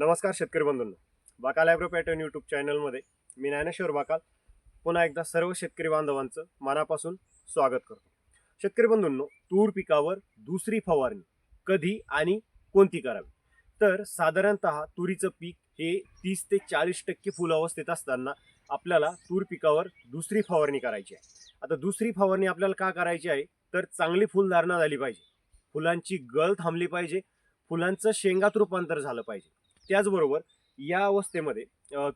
नमस्कार शेतकरी बंधूंना. बाकाल ॲग्रो पॅटर्न यूट्यूब चॅनलमध्ये मी ज्ञानेश्वर बाकाल. पुन्हा एकदा सर्व शेतकरी बांधवांचं मनापासून स्वागत करतो. शेतकरी बंधूंनो तूर पिकावर दुसरी फवारणी कधी आणि कोणती करावी? तर साधारणत तुरीचं पीक हे तीस ते चाळीस टक्के फुल अवस्थेत असताना आपल्याला तूर पिकावर दुसरी फवारणी करायची आहे. आता दुसरी फवारणी आपल्याला का करायची आहे? तर चांगली फुलधारणा झाली पाहिजे. फुलांची गळ थांबली पाहिजे. फुलांचं शेंगात रूपांतर झालं पाहिजे. त्याचबरोबर या अवस्थेमध्ये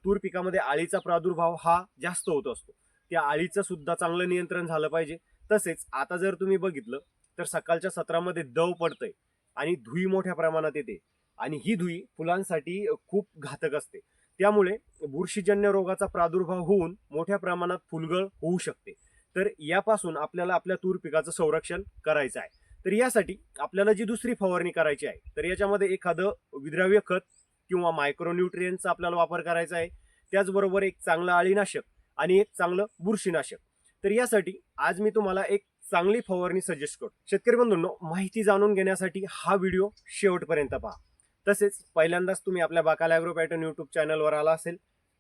तूर पिकामध्ये आळीचा प्रादुर्भाव हा जास्त होत असतो. त्या आळीचं सुद्धा चांगलं नियंत्रण झालं पाहिजे. तसेच आता जर तुम्ही बघितलं तर सकाळच्या सत्रामध्ये दव पडतंय आणि धुई मोठ्या प्रमाणात येते आणि ही धुई फुलांसाठी खूप घातक असते. त्यामुळे बुरशीजन्य रोगाचा प्रादुर्भाव होऊन मोठ्या प्रमाणात फुलगळ होऊ शकते. तर यापासून आपल्याला आपल्या तूर पिकाचं संरक्षण करायचं आहे. तर यासाठी आपल्याला जी दुसरी फवारणी करायची आहे तर याच्यामध्ये एखादं विद्राव्य खत किंवा मायक्रोन्युट्रियनचा आपल्याला वापर करायचा आहे. त्याचबरोबर एक चांगलं अळीनाशक आणि एक चांगलं बुरशीनाशक. तर यासाठी आज मी तुम्हाला एक चांगली फवारणी सजेस्ट करतो. शेतकरी बंधूंनो माहिती जाणून घेण्यासाठी हा व्हिडिओ शेवटपर्यंत पहा. तसेच पहिल्यांदाच तुम्ही आपल्या बाकाल ॲग्रो पॅटर्न यूट्यूब चॅनलवर आला असेल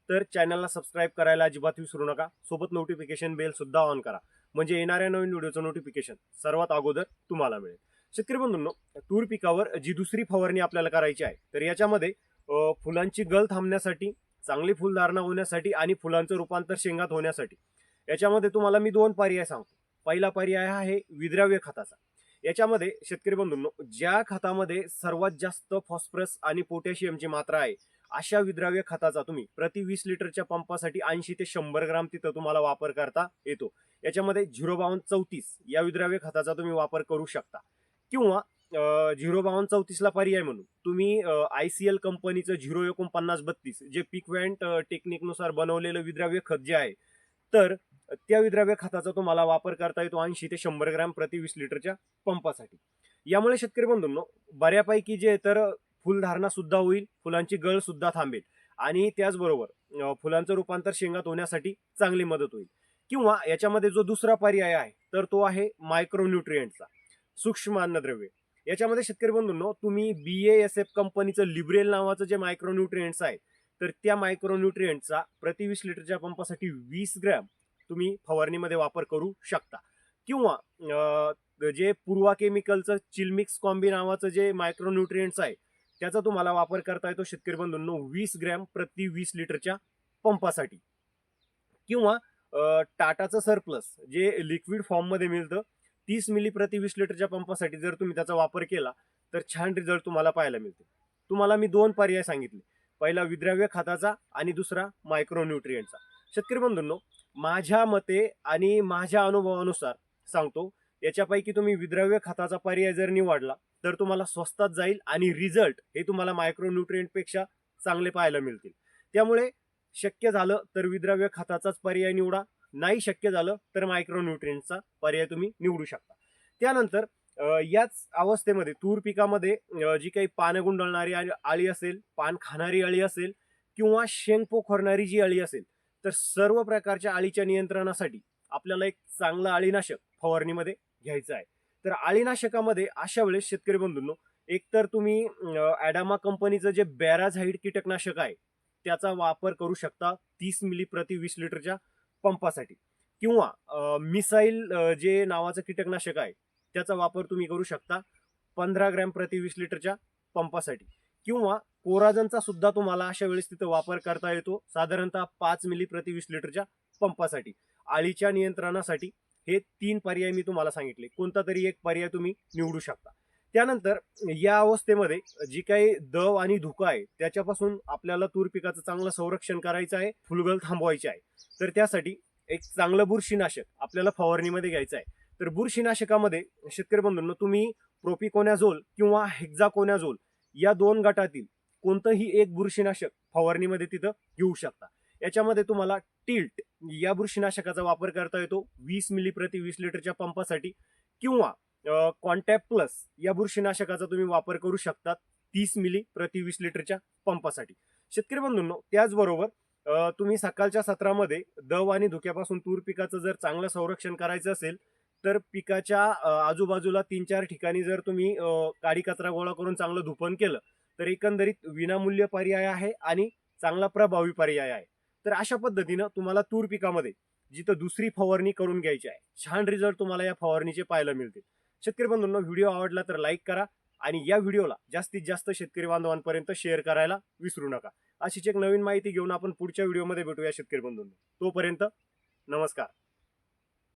तर चॅनलला सबस्क्राईब करायला अजिबात विसरू नका. सोबत नोटिफिकेशन बेलसुद्धा ऑन करा. म्हणजे येणाऱ्या नवीन व्हिडिओचं नोटिफिकेशन सर्वात अगोदर तुम्हाला मिळेल. शेतकरी बंधूंनो तूर पिकावर जी दुसरी फवारणी आपल्याला करायची आहे तर याच्यामध्ये फुलांची गल थांबण्यासाठी चांगली फुलधारणा होण्यासाठी आणि फुलांचं रूपांतर शेंगात होण्यासाठी. याच्यामध्ये तुम्हाला मी दोन पर्याय सांगतो. पहिला पर्याय आहे विद्राव्य खताचा. याच्यामध्ये शेतकरी बंधूंनो ज्या खतामध्ये सर्वात जास्त फॉस्फरस आणि पोटॅशियमची मात्रा आहे अशा विद्राव्य खताचा तुम्ही प्रति वीस लिटरच्या पंपासाठी ऐंशी ते शंभर ग्राम तिथं तुम्हाला वापर करता येतो. याच्यामध्ये झिरो बावन्न चौतीस या विद्राव्य खताचा तुम्ही वापर करू शकता. किंवा झिरो बावन्न चौतीसला पर्याय म्हणून. तुम्ही आय सी एल कंपनीचं झिरो एकोणपन्नास बत्तीस जे पिक वॅन्ट टेक्निकनुसार बनवलेलं विद्राव्य खत जे आहे तर त्या विद्राव्य खताचा तुम्हाला वापर करता येतो ऐंशी ते शंभर ग्रॅम प्रति वीस लिटरच्या पंपासाठी. यामुळे शेतकरी बंधूंनो बऱ्यापैकी जे तर फुलधारणा सुद्धा होईल फुलांची गळ सुद्धा थांबेल आणि त्याचबरोबर फुलांचं रूपांतर शेंगात होण्यासाठी चांगली मदत होईल. किंवा याच्यामध्ये जो दुसरा पर्याय आहे तर तो आहे मायक्रोन्युट्रियंटचा सूक्ष्म अन्नद्रव्य. याच्यामध्ये शेतकरी बंधूंनो तुम्ही बी एस एफ कंपनीचं लिब्रेल नावाचं जे मायक्रोन्युट्रियंट्स आहे तर त्या मायक्रोन्युट्रियंटचा प्रति वीस लिटरच्या पंपासाठी वीस ग्रॅम तुम्ही फवारणीमध्ये वापर करू शकता. किंवा जे पूर्वा केमिकलचं चिलमिक्स कॉम्बी नावाचं जे मायक्रोन्युट्रियंट्स आहे त्याचा तुम्हाला वापर करता येतो शेतकरी बंधूंनो वीस ग्रॅम प्रति वीस लिटरच्या पंपासाठी. किंवा टाटाचं सरप्लस जे लिक्विड फॉर्ममध्ये मिळतं तीस मिली प्रति वीस लिटरच्या पंपासाठी जर तुम्ही त्याचा वापर केला तर छान रिझल्ट तुम्हाला पाहायला मिळते. तुम्हाला मी दोन पर्याय सांगितले. पहिला विद्राव्य खताचा आणि दुसरा मायक्रोन्युट्रियंटचा शेतकरी बंधूंनो माझ्या मते आणि माझ्या अनुभवानुसार सांगतो याच्यापैकी तुम्ही विद्राव्य खताचा पर्याय जर निवडला तर तुम्हाला स्वस्तात जाईल आणि रिझल्ट हे तुम्हाला मायक्रोन्युट्रियंटपेक्षा चांगले पाहायला मिळतील. त्यामुळे शक्य झालं तर विद्राव्य खताचाच पर्याय निवडा. नाही शक्य झालं तर मायक्रोन्युट्रियंटचा पर्याय तुम्ही निवडू शकता. त्यानंतर याच अवस्थेमध्ये तूर पिकामध्ये जी काही पानं गुंडळणारी आळी अळी असेल पान खाणारी अळी असेल किंवा शेंग पोखरणारी जी अळी असेल तर सर्व प्रकारच्या अळीच्या नियंत्रणासाठी आपल्याला एक चांगलं अळीनाशक फवारणीमध्ये घ्यायचं आहे. तर अळीनाशकामध्ये अशा वेळेस शेतकरी बंधूंनो एकतर तुम्ही ॲडामा कंपनीचं जे बॅराझाईड कीटकनाशक आहे त्याचा वापर करू शकता तीस मिली प्रति वीस लिटरच्या. पंपासाठी. किंवा मिसाईल जे नावाचं कीटकनाशक आहे त्याचा वापर तुम्ही करू शकता पंधरा ग्रॅम प्रति वीस लिटरच्या पंपासाठी. किंवा कोराजनचा सुद्धा तुम्हाला अशा वेळेस तिथं वापर करता येतो साधारणतः पाच मिली प्रति वीस लिटरच्या पंपासाठी. आळीच्या नियंत्रणासाठी हे तीन पर्याय मी तुम्हाला सांगितले. कोणता तरी एक पर्याय तुम्ही निवडू शकता. त्यानंतर या अवस्थेमध्ये जी काही दव आणि धुका आहे त्याच्यापासून आपल्याला तूर पिकाचं चांगलं संरक्षण करायचं आहे फुलगल थांबवायची आहे. तर त्यासाठी एक चांगलं बुरशीनाशक आपल्याला फवारणीमध्ये घ्यायचं आहे. तर बुरशीनाशकामध्ये शेतकरी बंधूंना तुम्ही प्रोपिकोनॅझोल किंवा हेक्झाकोनॅझोल या दोन गटातील कोणतंही एक बुरशीनाशक फवारणीमध्ये तिथं घेऊ शकता. याच्यामध्ये तुम्हाला टिल्ट या बुरशीनाशकाचा वापर करता येतो वीस मिली प्रति वीस लिटरच्या पंपासाठी किंवा कॉन्टॅक्ट प्लस या बुरशीनाशकाचा तुम्ही वापर करू शकता तीस मिली प्रति वीस लिटरच्या पंपासाठी. शेतकरी बंधूंनो त्याचबरोबर तुम्ही सकाळच्या सत्रामध्ये दव आणि धुक्यापासून तूर पिकाचं जर चांगलं संरक्षण करायचं असेल तर पिकाच्या आजूबाजूला तीन चार ठिकाणी जर तुम्ही काडी कचरा गोळा करून चांगलं धुपन केलं तर एकंदरीत विनामूल्य पर्याय आहे आणि चांगला प्रभावी पर्याय आहे. तर अशा पद्धतीनं तुम्हाला तूर पिकामध्ये जिथं दुसरी फवारणी करून घ्यायची आहे छान रिझल्ट तुम्हाला या फवारणीचे पाहायला मिळतील शेतकरी बंधूंनो व्हिडिओ आवडला तर लाईक करा आणि या व्हिडिओला जास्तीत जास्त शेतकरी बांधवांपर्यंत शेअर करायला विसरू नका. अशीच एक नवीन माहिती घेऊन आपण पुढच्या व्हिडिओमध्ये भेटूया शेतकरी बंधूंनो. तोपर्यंत नमस्कार.